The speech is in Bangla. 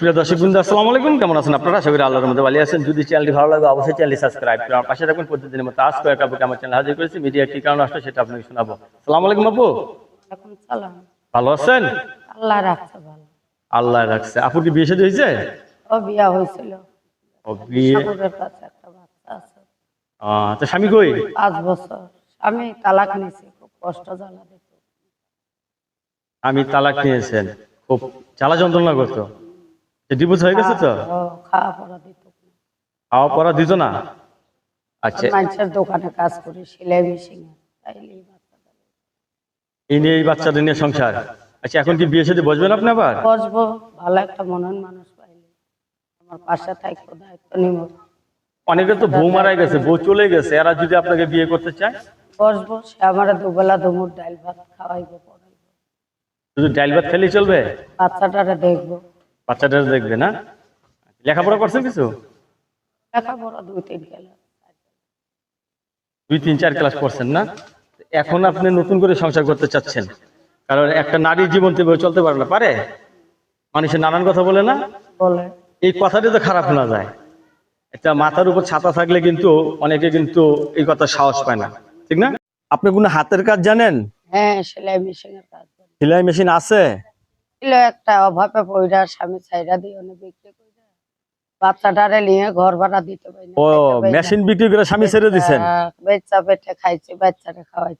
সুপ্রিয় দর্শক বৃন্দ আসসালামু আলাইকুম। কেমন আছেন আপনারা? আশা করি আল্লাহর মধ্যে ভালো আছেন। যদি চ্যানেলটি ভালো লাগে অবশ্যই চ্যানেলটি সাবস্ক্রাইব করে আমার পাশে থাকুন। প্রতিদিনের মতো আজ কয়েক আপুকে আমার চ্যানেল হাজির করেছি। মিডিয়া কি কারণ আসলে সেটা আপনাকে শোনাবো। আসসালামু আলাইকুম আপু। ভালো আছেন? আল্লাহ রাখছে ভালো। আল্লাহ রাখছে। আপুর কি বিয়ে শাদী হয়েছে? ও বিয়া হয়েছিল। ও বিয়ে? কাছে একটা বাচ্চা আছে। তো স্বামী কই? পাঁচ বছর। আমি তালাক নিয়েছি খুব কষ্ট জ্বালা দিত আমি তালাক নিয়েছেন। খুব জ্বালা যন্ত্রণা করতো। ডিভোর্স হয়ে গেছে তো? খাওয়া পড়া দিত। খাওয়া পড়া দিত না? আচ্ছা। মানুষের দোকানে কাজ করি সেলাই মেশিনে। এই নিয়ে এই বাচ্চাদের নিয়ে সংসার? আচ্ছা এখন কি বিয়ে সাথে বসবেন আপনি আবার? বসবো। ভালো একটা মনন মানুষ পাইলে। আমার পাশে থাকব দায়িত্ব নিব। অনেকে তো বউ মারা গেছে বউ চলে গেছে। এরা যদি আপনাকে বিয়ে করতে চায়? বসবো। সে আমার দুবেলা দুমুর ডাল ভাত খাওয়াইবো পড়াইবো। শুধু ডাইল ভাত খেলেই চলবে? বাচ্চাটারে দেখব। বাচ্চাটা দেখবে না? লেখাপড়া করছেন কিছু? লেখাপড়া দুই তিন গেলে। দুই তিন চার ক্লাস পড়ছেন না? এখন আপনি নতুন করে সংসার করতে চাচ্ছেন। কারণ একটা নারীর জীবন চলতে পারে না। পারে? মানুষের নানান কথা বলে না? বলে। এই কথাটা তো খারাপ না যায়। একটা মাথার উপর ছাতা থাকলে কিন্তু অনেকে কিন্তু এই কথা সাহস পায় না। ঠিক না? আপনি কোনো হাতের কাজ জানেন? হ্যাঁ সেলাই মেশিনের কাজ সেলাই মেশিন আছে? ছিল একটা অভাবে পয়রা স্বামী ছাইরা দিয়ে অনেক বিক্রি করে বাচ্চাটারে নিয়ে ঘর ভাড়া দিতে পারি। মেশিন বিক্রি করে স্বামী ছেড়ে দিচ্ছেন বেচা বাচ্চা পেটে খাইছে বাচ্চাটা খাওয়াইছে